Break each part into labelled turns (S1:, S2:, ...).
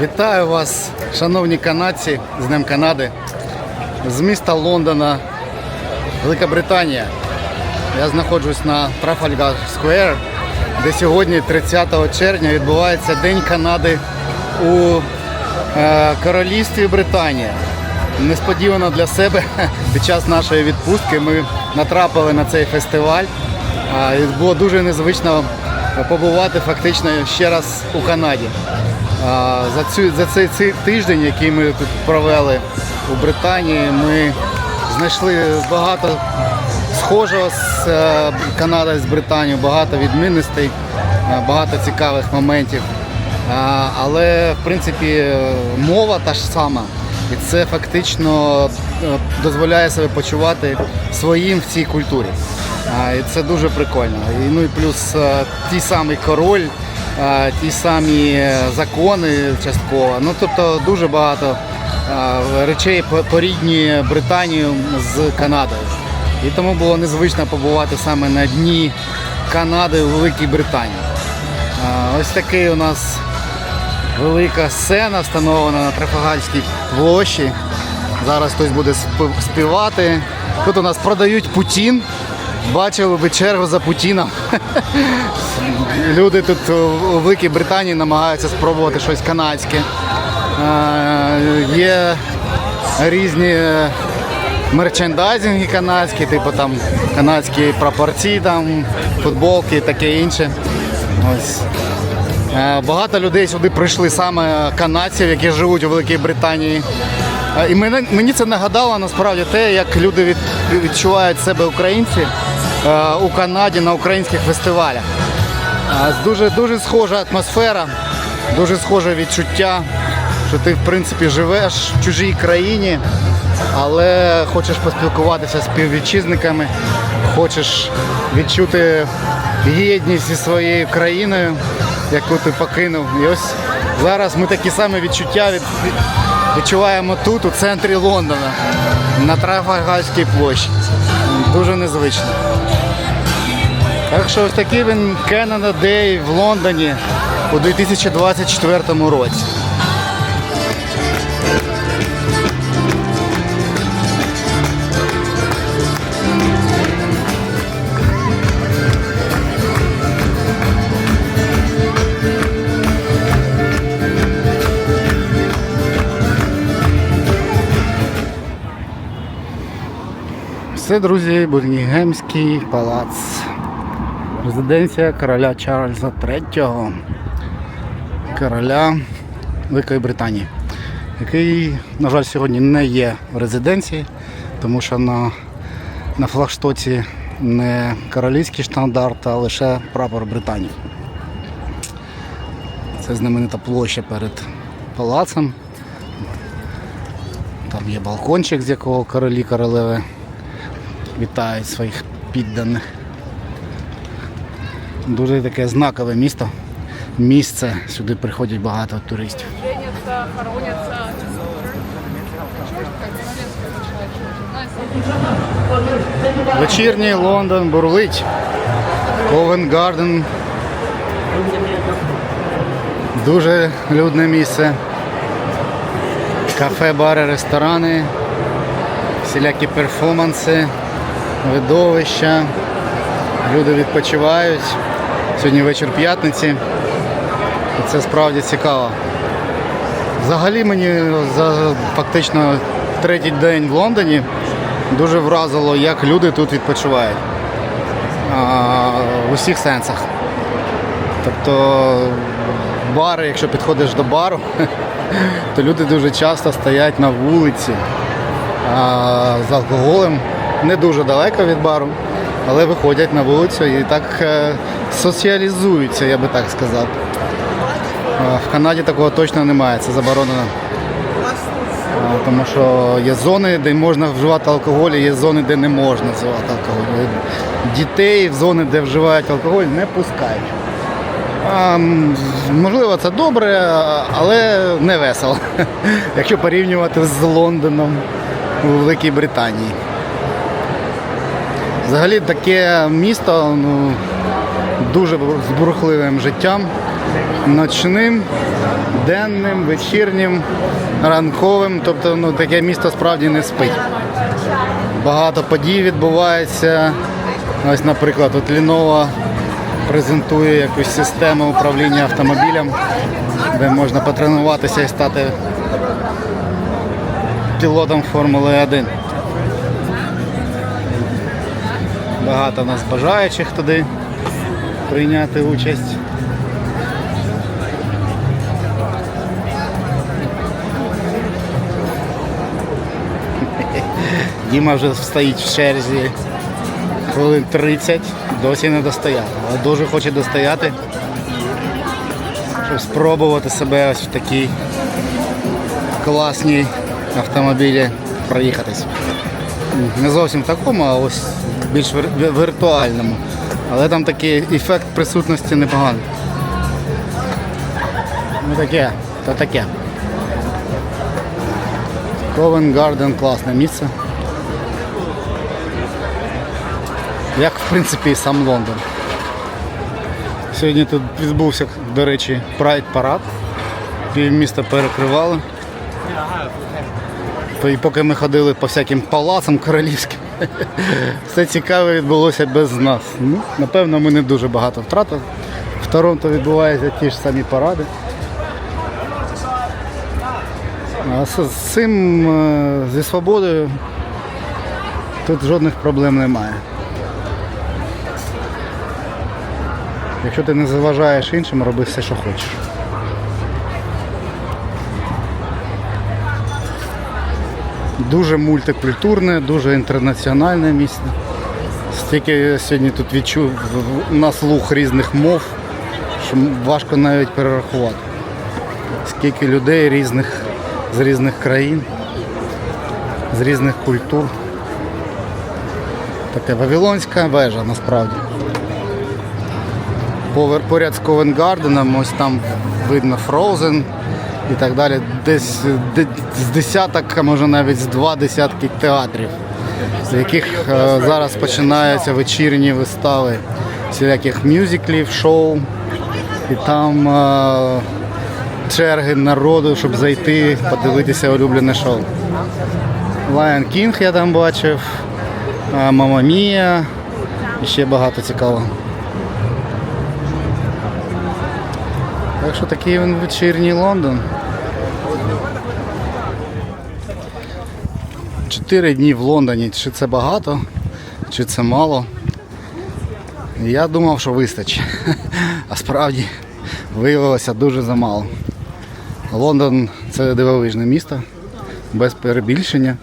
S1: Вітаю вас, шановні канадці, з Днем Канади, з міста Лондона, Велика Британія. Я знаходжусь на Трафальгар Сквер, де сьогодні, 30 червня, відбувається День Канади у е, Королівстві Британія. Несподівано для себе під час нашої відпустки ми натрапили на цей фестиваль. І було дуже незвично побувати фактично ще раз у Канаді. За, цю, за цей, цей тиждень, який ми тут провели у Британії, ми знайшли багато схожого з е, Канадою з Британією, багато відмінностей, е, багато цікавих моментів. Але в принципі мова та ж сама. І це фактично е, дозволяє себе почувати своїм в цій культурі. І це дуже прикольно. І, ну і плюс е, ті самий король, ті самі е, закони частково. Ну тобто дуже багато речей порідні Британію з Канадою. І тому було незвично побувати саме на дні Канади у Великій Британії. Ось такий у нас велика сцена встановлена на Трафагальській площі. Зараз хтось буде співати. Тут у нас продають Путін. Бачили ви чергу за Путіном. Люди тут у Великій Британії намагаються спробувати щось канадське. Е, Є різні мерчендайзинги канадські, типу там канадські прапорці, там, футболки і таке інше. Ось. Е, Багато людей сюди прийшли саме канадців, які живуть у Великій Британії. Е, І мені це нагадало насправді те, як люди від, відчувають себе українці е, у Канаді на українських фестивалях. Дуже, дуже схожа атмосфера, дуже схоже відчуття, що ти в принципі живеш в чужій країні, але хочеш поспілкуватися з співвітчизниками, хочеш відчути єдність зі своєю країною, яку ти покинув. І ось зараз ми такі самі відчуття від, від- відчуваємо тут, у центрі Лондона, на Трафальгарській площі. Дуже незвично. Так що ось такий він Canada Day в Лондоні у 2024 році. Це, друзі, Бургінгемський палац. Резиденція короля Чарльза III, короля Великої Британії, який, на жаль, сьогодні не є в резиденції, тому що на, на флагштоці не королівський штандарт, а лише прапор Британії. Це знаменита площа перед палацем. Там є балкончик, з якого королі королеви вітають своїх підданих. Дуже таке знакове місто. Місце. Сюди приходять багато туристів. Вечірній Лондон бурлить. Ковен Гарден. Дуже людне місце. Кафе, бари, ресторани, всілякі перформанси, видовища. Люди відпочивають. Сьогодні вечір п'ятниці. І це справді цікаво. Взагалі мені за фактично третій день в Лондоні дуже вразило, як люди тут відпочивають. А, в усіх сенсах. Тобто бари, якщо підходиш до бару, то люди дуже часто стоять на вулиці а, з алкоголем, не дуже далеко від бару, але виходять на вулицю і так е, соціалізуються, я би так сказав. В Канаді такого точно немає, це заборонено. Тому що є зони, де можна вживати алкоголь, і є зони, де не можна вживати алкоголь. Дітей в зони, де вживають алкоголь, не пускають. А, можливо, це добре, але не весело, якщо порівнювати з Лондоном у Великій Британії. Взагалі таке місто ну, дуже з бурхливим життям. ночним, денним, вечірнім, ранковим. Тобто ну, таке місто справді не спить. Багато подій відбувається. Ось, наприклад, от Lenovo презентує якусь систему управління автомобілем, де можна потренуватися і стати пілотом Формули 1. Багато нас бажаючих туди прийняти участь. Діма вже стоїть в черзі хвилин 30, досі не достояв. Але дуже хоче достояти, щоб спробувати себе ось в такій класній автомобілі проїхатись. Не зовсім такому, а ось більш віртуальному. Але там такий ефект присутності непоганий. Ну таке, то таке. Ковен Гарден класне місце. Як в принципі і сам Лондон. Сьогодні тут відбувся, до речі, прайд парад. Півміста перекривали. І поки ми ходили по всяким палацам королівським, все цікаве відбулося без нас. Ну, напевно, ми не дуже багато втратили. В Торонто відбуваються ті ж самі паради. А з цим, е, зі свободою, тут жодних проблем немає. Якщо ти не заважаєш іншим, роби все, що хочеш. Дуже мультикультурне, дуже інтернаціональне місце. Стільки я сьогодні тут відчув на слух різних мов, що важко навіть перерахувати. Скільки людей різних, з різних країн, з різних культур. Така Вавилонська вежа насправді. Поряд з Ковенгарденом, ось там видно Frozen і так далі. Десь з десяток, а може навіть з два десятки театрів, з яких е, зараз починаються вечірні вистави всіляких мюзиклів, шоу. І там е, черги народу, щоб зайти, подивитися улюблене шоу. Lion King я там бачив, Мама Мія і ще багато цікавого. Так що такий він вечірній Лондон. Чотири дні в Лондоні. Чи це багато, чи це мало. Я думав, що вистачить. А справді виявилося дуже замало. Лондон це дивовижне місто, без перебільшення.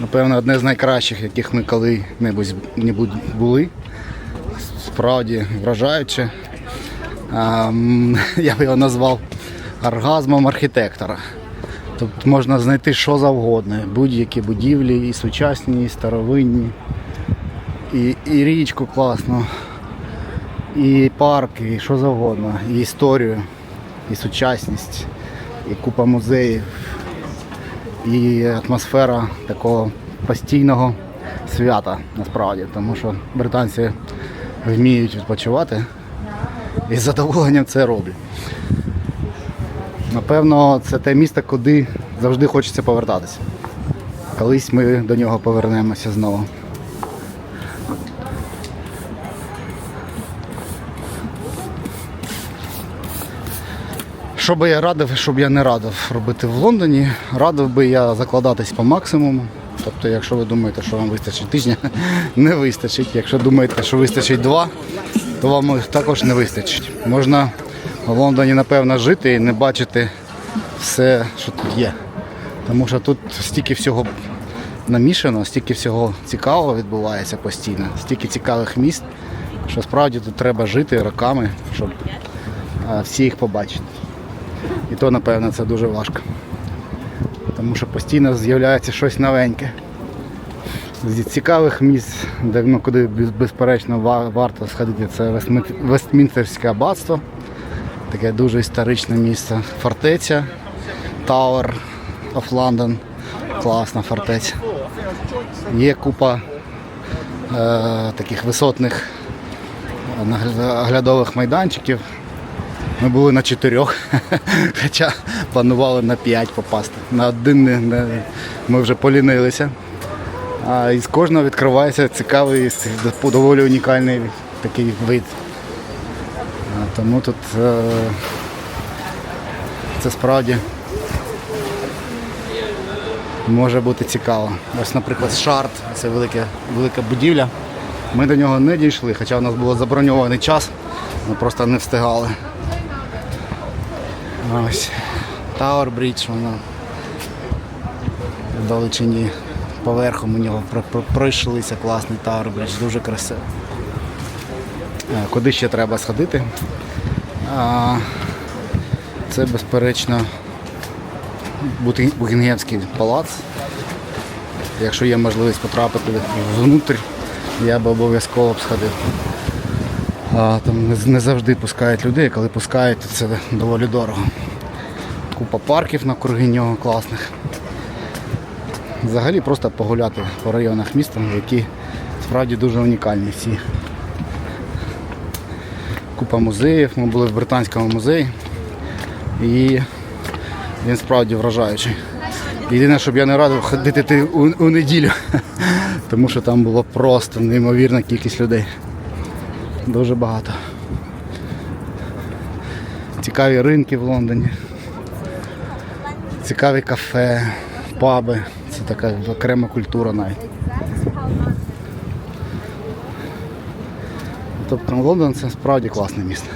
S1: Напевно, одне з найкращих, яких ми коли-небудь були. Справді вражаюче. Я б його назвав оргазмом архітектора. Тобто можна знайти що завгодно, будь-які будівлі, і сучасні, і старовинні, і, і річку класну, і парки, і що завгодно, і історію, і сучасність, і купа музеїв, і атмосфера такого постійного свята насправді, тому що британці вміють відпочивати і з задоволенням це роблять. Напевно, це те місто, куди завжди хочеться повертатися. Колись ми до нього повернемося знову. Що би я радив, що б я не радив робити в Лондоні, радив би я закладатись по максимуму. Тобто, якщо ви думаєте, що вам вистачить тижня, не вистачить. Якщо думаєте, що вистачить два, то вам також не вистачить. Можна в Лондоні, напевно, жити і не бачити все, що тут є. Тому що тут стільки всього намішано, стільки всього цікавого відбувається постійно, стільки цікавих міст, що справді тут треба жити роками, щоб всі їх побачити. І то, напевно, це дуже важко. Тому що постійно з'являється щось новеньке. З цікавих місць, де, ну, куди безперечно варто сходити, це Вестмін- Вестмінстерське аббатство. Таке дуже історичне місце. Фортеця, Tower of London. Класна фортеця. Є купа е, таких висотних оглядових майданчиків. Ми були на чотирьох, хоча планували на п'ять попасти. На один не, не- ми вже полінилися. А із кожного відкривається цікавий, доволі унікальний такий вид. Тому тут е, це справді може бути цікаво. Ось, наприклад, шарт, це велике, велика будівля. Ми до нього не дійшли, хоча у нас був заброньований час, ми просто не встигали. Ось Tower Bridge, воно в далечині поверху ми нього про- про- пройшлися, класний Tower Bridge, дуже красиво. Е, Куди ще треба сходити? Це безперечно Букінгемський палац. Якщо є можливість потрапити внутрь, я би обов'язково б сходив. А, там не, завжди пускають людей, коли пускають, то це доволі дорого. Купа парків навкруги нього класних. Взагалі просто погуляти по районах міста, які справді дуже унікальні всі. Купа музеїв. Ми були в Британському музеї і він справді вражаючий. Єдине, щоб я не радив ходити у, у неділю, тому що там було просто неймовірна кількість людей. Дуже багато. Цікаві ринки в Лондоні. Цікаві кафе, паби. Це така окрема культура навіть. Тобто Лондон це справді класне місто.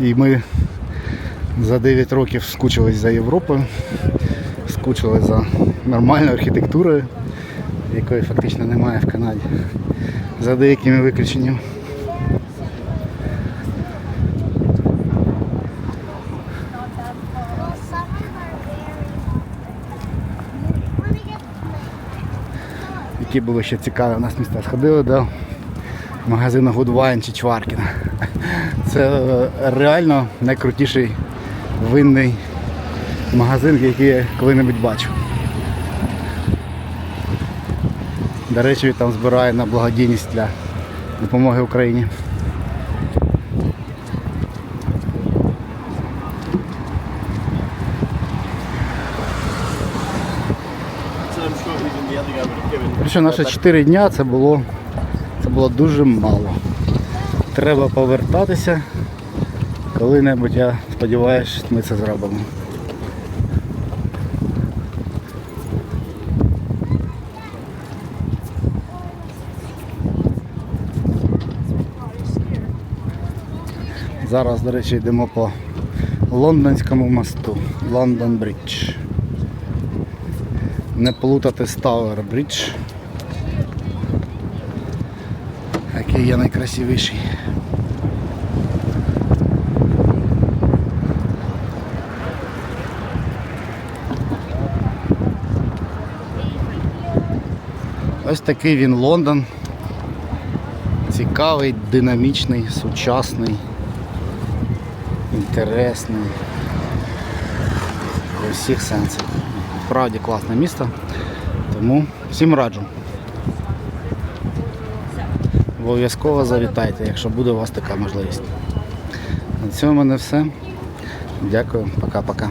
S1: І ми за 9 років скучились за Європою, скучили за нормальною архітектурою, якої фактично немає в Канаді. За деякими виключеннями. Які були ще цікаві у нас міста. Сходили до магазину Wine чи Чваркіна. Це е, реально найкрутіший винний магазин, який я коли-небудь бачив. До речі, він там збирає на благодійність для допомоги Україні. Причому наші 4 дня це було, було дуже мало. Треба повертатися. Коли-небудь, я сподіваюся, ми це зробимо. Зараз, до речі, йдемо по Лондонському мосту. Лондон Бридж. Не плутати з Tower Bridge. Який є найкрасивіший. Ось такий він Лондон. Цікавий, динамічний, сучасний, інтересний. У всіх сенсах. Справді класне місто. Тому всім раджу. Обов'язково завітайте, якщо буде у вас така можливість. На цьому в мене все. Дякую, пока-пока.